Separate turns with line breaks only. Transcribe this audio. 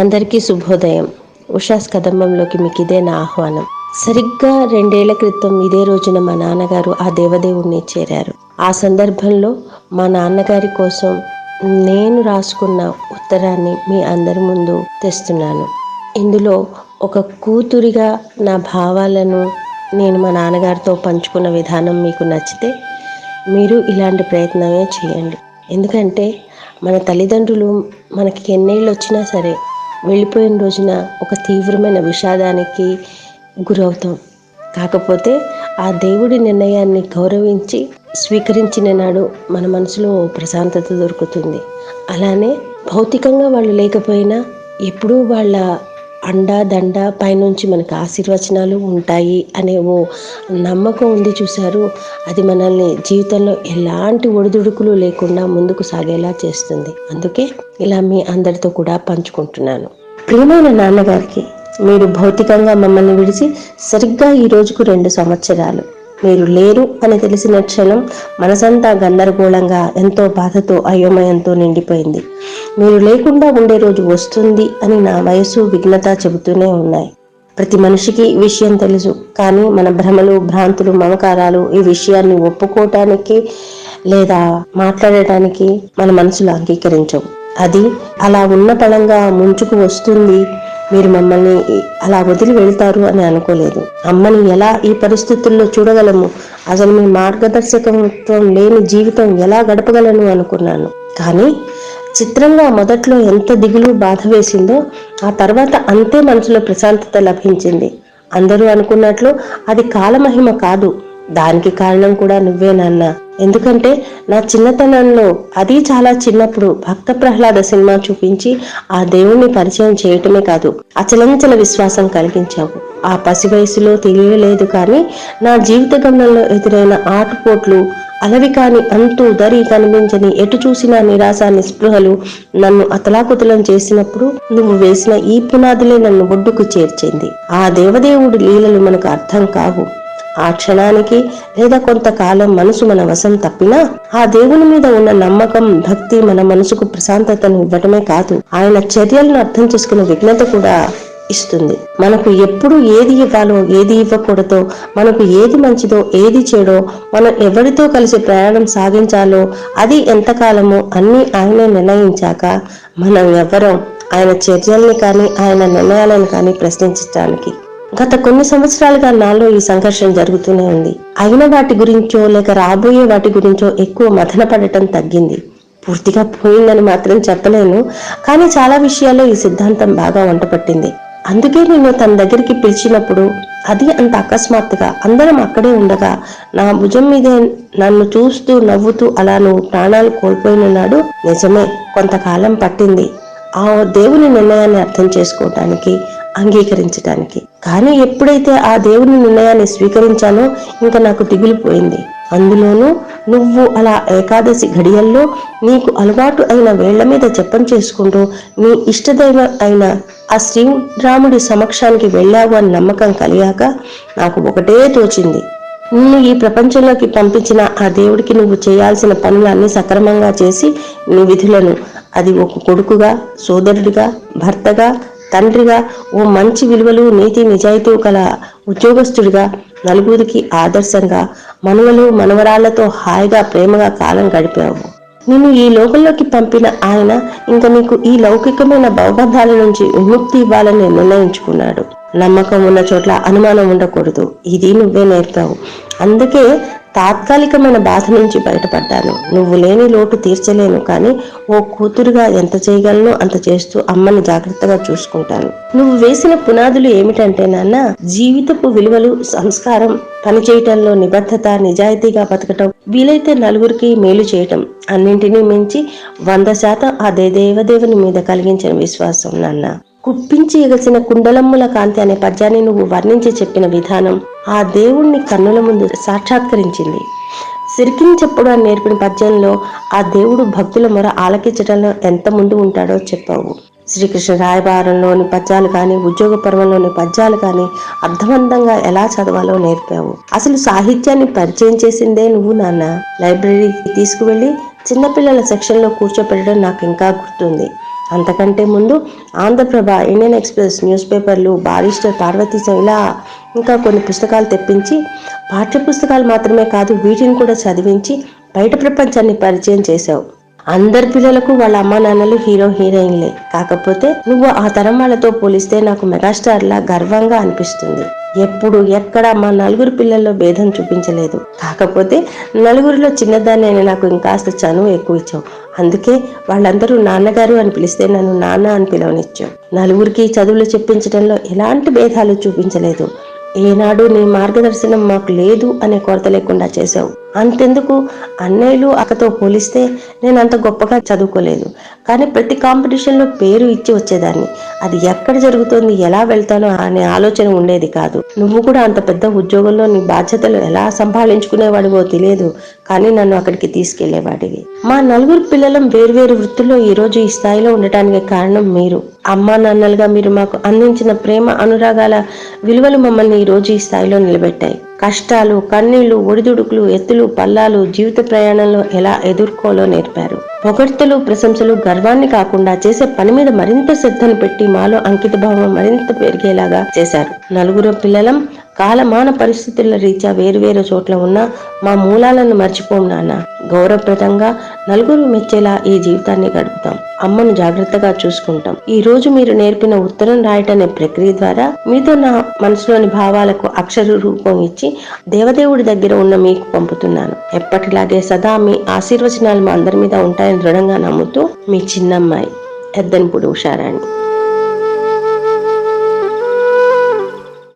అందరికీ శుభోదయం. ఉషాస్ కదంబంలోకి మీకు ఇదే నా ఆహ్వానం. సరిగ్గా రెండేళ్ళ క్రితం ఇదే రోజున మా నాన్నగారు ఆ దేవదేవుణ్ణి చేరారు. ఆ సందర్భంలో మా నాన్నగారి కోసం నేను రాసుకున్న ఉత్తరాన్ని మీ అందరి ముందు తెస్తున్నాను. ఇందులో ఒక కూతురిగా నా భావాలను నేను మా నాన్నగారితో పంచుకున్న విధానం మీకు నచ్చితే మీరు ఇలాంటి ప్రయత్నమే చేయండి. ఎందుకంటే మన తల్లిదండ్రులు మనకి ఎన్నేళ్ళు వచ్చినా సరే వెళ్ళిపోయిన రోజున ఒక తీవ్రమైన విషాదానికి గురవుతాం. కాకపోతే ఆ దేవుడి నిర్ణయాన్ని గౌరవించి స్వీకరించిన నాడు మన మనసులో ప్రశాంతత దొరుకుతుంది. అలానే భౌతికంగా వాళ్ళు లేకపోయినా ఎప్పుడూ వాళ్ళ అండా దండ పైనుంచి మనకు ఆశీర్వచనాలు ఉంటాయి అనే ఓ నమ్మకం ఉంది చూశారు. అది మనల్ని జీవితంలో ఎలాంటి ఒడిదుడుకులు లేకుండా ముందుకు సాగేలా చేస్తుంది. అందుకే ఇలా మీ అందరితో కూడా పంచుకుంటున్నాను. ప్రియమైన నాన్నగారికి మీరు భౌతికంగా మమ్మల్ని విడిచి సరిగ్గా ఈ రోజుకు రెండు సంవత్సరాలు. మీరు లేరు అని తెలిసిన క్షణం మనసంతా గందరగోళంగా ఎంతో బాధతో అయోమయంతో నిండిపోయింది. మీరు లేకుండా ఉండే రోజు వస్తుంది అని నా వయసు విఘ్నత చెబుతూనే ఉన్నాయి. ప్రతి మనిషికి ఈ విషయం తెలుసు కానీ మన భ్రమలు భ్రాంతులు మమకారాలు ఈ విషయాన్ని ఒప్పుకోవటానికి లేదా మాట్లాడటానికి మన మనసులు అంగీకరించవు. అది అలా ఉన్న పళంగా ముంచుకు వస్తుంది మీరు మమ్మల్ని అలా వదిలి వెళ్తారు అని అనుకోలేదు. అమ్మని ఎలా ఈ పరిస్థితుల్లో చూడగలము? అసలు మీ మార్గదర్శకత్వం లేని జీవితం ఎలా గడపగలను అనుకున్నాను. కానీ చిత్రంగా మొదట్లో ఎంత దిగులు బాధ వేసిందో ఆ తర్వాత అంతే మనసులో ప్రశాంతత లభించింది. అందరూ అనుకున్నట్లు అది కాలమహిమ కాదు. దానికి కారణం కూడా నువ్వే నాన్న. ఎందుకంటే నా చిన్నతనంలో అది చాలా చిన్నప్పుడు భక్త ప్రహ్లాద సినిమా చూపించి ఆ దేవుణ్ణి పరిచయం చేయటమే కాదు అచలంచల విశ్వాసం కలిగించావు. ఆ పసి వయసులో తెలియలేదు కానీ నా జీవిత గమనంలో ఎదురైన ఆటుపోట్లు అలవి కాని అంతు దరి కనిపించని ఎటు చూసిన నిరాశ నిస్పృహలు నన్ను అతలాకుతలం చేసినప్పుడు నువ్వు వేసిన ఈ పునాదులే నన్ను ఒడ్డుకు చేర్చింది. ఆ దేవదేవుడి లీలలు మనకు అర్థం కావు. ఆ క్షణానికి లేదా కొంతకాలం మనసు మన వశం తప్పినా ఆ దేవుని మీద ఉన్న నమ్మకం భక్తి మన మనసుకు ప్రశాంతతను ఇవ్వటమే కాదు ఆయన చర్యలను అర్థం చేసుకునే విఘ్నత కూడా ఇస్తుంది. మనకు ఎప్పుడు ఏది ఇవ్వాలో ఏది ఇవ్వకూడదో మనకు ఏది మంచిదో ఏది చెడో మనం ఎవరితో కలిసి ప్రయాణం సాగించాలో అది ఎంతకాలమో అన్ని ఆయనే నిర్ణయించాక మనం ఎవరం ఆయన చర్యల్ని కానీ ఆయన నిర్ణయాలను కానీ ప్రశ్నించడానికి గత కొన్ని సంవత్సరాలుగా నాలో ఈ సంఘర్షణ జరుగుతూనే ఉంది. అయిన వాటి గురించో లేక రాబోయే వాటి గురించో ఎక్కువ మథన పడటం తగ్గింది. పూర్తిగా పోయిందని మాత్రం చెప్పలేను కానీ చాలా విషయాల్లో ఈ సిద్ధాంతం బాగా వంట పట్టింది అందుకే నేను తన దగ్గరికి పిలిచినప్పుడు అది అంత అకస్మాత్తుగా అందరం అక్కడే ఉండగా నా భుజం మీదే నన్ను చూస్తూ నవ్వుతూ అలా నువ్వు ప్రాణాలు కోల్పోయినాడు నిజమే కొంతకాలం పట్టింది. ఆ దేవుని నిర్ణయాన్ని అర్థం చేసుకోవటానికి అంగీకరించటానికి. కానీ ఎప్పుడైతే ఆ దేవుని నిర్ణయాన్ని స్వీకరించానో ఇంకా నాకు దిగులిపోయింది అందులోనూ నువ్వు అలా ఏకాదశి ఘడియల్లో నీకు అలవాటు అయిన వేళ్ళ మీద జపం చేసుకుంటూ నీ ఇష్టదైవ అయిన ఆ శ్రీరాముడి సమక్షానికి వెళ్ళావు అని నమ్మకం కలిగాక నాకు ఒకటే తోచింది. నిన్ను ఈ ప్రపంచంలోకి పంపించిన ఆ దేవుడికి నువ్వు చేయాల్సిన పనులన్నీ సక్రమంగా చేసి నీ విధులను అది ఒక కొడుకుగా సోదరుడిగా భర్తగా తండ్రిగా ఓ మంచి విలువలు నీతి నిజాయితీ గల ఉద్యోగస్తుడిగా నలుగురికి ఆదర్శంగా మనవలు మనవరాళ్ళతో హాయిగా ప్రేమగా కాలం గడిపావు. నిన్ను ఈ లోకంలోకి పంపిన ఆయన ఇంకా నీకు ఈ లౌకికమైన భవబంధాల నుంచి విముక్తి ఇవ్వాలని నిర్ణయించుకున్నాడు. నమ్మకం ఉన్న చోట్ల అనుమానం ఉండకూడదు. ఇది నువ్వే నేర్పావు. అందుకే తాత్కాలికమైన బాధ నుంచి బయటపడ్డాను. నువ్వు లేని లోటు తీర్చలేను కానీ ఓ కూతురుగా ఎంత చేయగలను అంత చేస్తూ అమ్మని జాగ్రత్తగా చూసుకుంటాను. నువ్వు వేసిన పునాదులు ఏమిటంటే నాన్న జీవితపు విలువలు సంస్కారం పని చేయటంలో నిబద్ధత నిజాయితీగా బతకటం వీలైతే నలుగురికి మేలు చేయటం అన్నింటినీ మించి వంద శాతం అదే దేవదేవుని మీద కలిగించిన విశ్వాసం నాన్న. కుప్పించి ఎగసిన కుండలమ్ముల కాంతి అనే పద్యాన్ని నువ్వు వర్ణించి చెప్పిన విధానం ఆ దేవుణ్ణి కన్నుల ముందు సాక్షాత్కరించింది. సిరికించెప్పుడు అని నేర్పిన పద్యంలో ఆ దేవుడు భక్తుల మొర ఆలకించడంలో ఎంత ముందు ఉంటాడో చెప్పావు. శ్రీకృష్ణ రాయబారంలోని పద్యాలు కానీ ఉద్యోగ పర్వంలోని పద్యాలు కానీ అర్థవంతంగా ఎలా చదవాలో నేర్పావు. అసలు సాహిత్యాన్ని పరిచయం చేసిందే నువ్వు నాన్న. లైబ్రరీకి తీసుకువెళ్ళి చిన్నపిల్లల సెక్షన్లో కూర్చోపెట్టడం నాకు ఇంకా గుర్తుంది. అంతకంటే ముందు ఆంధ్రప్రభ ఇండియన్ ఎక్స్ప్రెస్ న్యూస్ పేపర్లు బారిస్టర్ పార్వతీ ఇలా ఇంకా కొన్ని పుస్తకాలు తెప్పించి పాఠ్య పుస్తకాలు మాత్రమే కాదు వీటిని కూడా చదివించి బయట ప్రపంచాన్ని పరిచయం చేశావు. అందరి పిల్లలకు వాళ్ళ అమ్మా నాన్నలు హీరో హీరోయిన్లే. కాకపోతే నువ్వు ఆ తరం వాళ్ళతో పోలిస్తే నాకు మెగాస్టార్లా గర్వంగా అనిపిస్తుంది. ఎప్పుడు ఎక్కడ మా నలుగురు పిల్లల్లో భేదం చూపించలేదు. కాకపోతే నలుగురిలో చిన్నదాన్ని అయినా నాకు ఇంకాస్త చనువు ఎక్కువ ఇచ్చావు. అందుకే వాళ్ళందరూ నాన్నగారు అని పిలిస్తే నన్ను నాన్న అని పిలవనిచ్చావు నలుగురికి చదువులు చెప్పించడంలో ఎలాంటి భేదాలు చూపించలేదు. ఏనాడు నీ మార్గదర్శనం మాకు లేదు అనే కొరత లేకుండా చేశావు. అంతెందుకు? అన్నయ్యలు అక్కతో పోలిస్తే నేను అంత గొప్పగా చదువుకోలేదు. కానీ ప్రతి కాంపిటీషన్లో పేరు ఇచ్చి వచ్చేదాన్ని. అది ఎక్కడ జరుగుతోంది ఎలా వెళ్తానో అనే ఆలోచన ఉండేది కాదు. నువ్వు కూడా అంత పెద్ద ఉద్యోగంలో నీ బాధ్యతలు ఎలా సంభాళించుకునేవాడివో తెలియదు. కానీ నన్ను అక్కడికి తీసుకెళ్ళేవాడివి. మా నలుగురు పిల్లలం వేర్వేరు వృత్తుల్లో ఈ రోజు ఈ స్థాయిలో ఉండటానికి కారణం మీరు. అమ్మా నాన్నలుగా మీరు మాకు అందించిన ప్రేమ అనురాగాల విలువలు మమ్మల్ని ఈ రోజు ఈ స్థాయిలో నిలబెట్టాయి. కష్టాలు కన్నీళ్ళు ఒడిదుడుకులు ఎత్తులు పల్లాలు జీవిత ప్రయాణంలో ఎలా ఎదుర్కోలో నేర్పారు. పొగడ్తలు ప్రశంసలు గర్వాన్ని కాకుండా చేసే పని మీద మరింత శ్రద్ధను పెట్టి మాలో అంకిత భావం మరింత పెరిగేలాగా చేశారు. నలుగురు పిల్లలం కాలమాన పరిస్థితుల రీత్యా వేరువేరు చోట్ల ఉన్న మా మూలాలను మర్చిపోం నాన్న. గౌరవప్రదంగా నలుగురు మెచ్చేలా ఈ జీవితాన్ని గడుపుతాం. అమ్మను జాగ్రత్తగా చూసుకుంటాం. ఈ రోజు మీరు నేర్పిన ఉత్తరం రాయటనే ప్రక్రియ ద్వారా మీతో నా మనసులోని భావాలకు అక్షర రూపం ఇచ్చి దేవదేవుడి దగ్గర ఉన్న మీకు పంపుతున్నాను. ఎప్పటిలాగే సదా మీ ఆశీర్వచనాలు మా అందరి మీద ఉంటాయని దృఢంగా నమ్ముతూ మీ చిన్నమ్మాయి. ఎద్దనపూడి ఉషారాణి.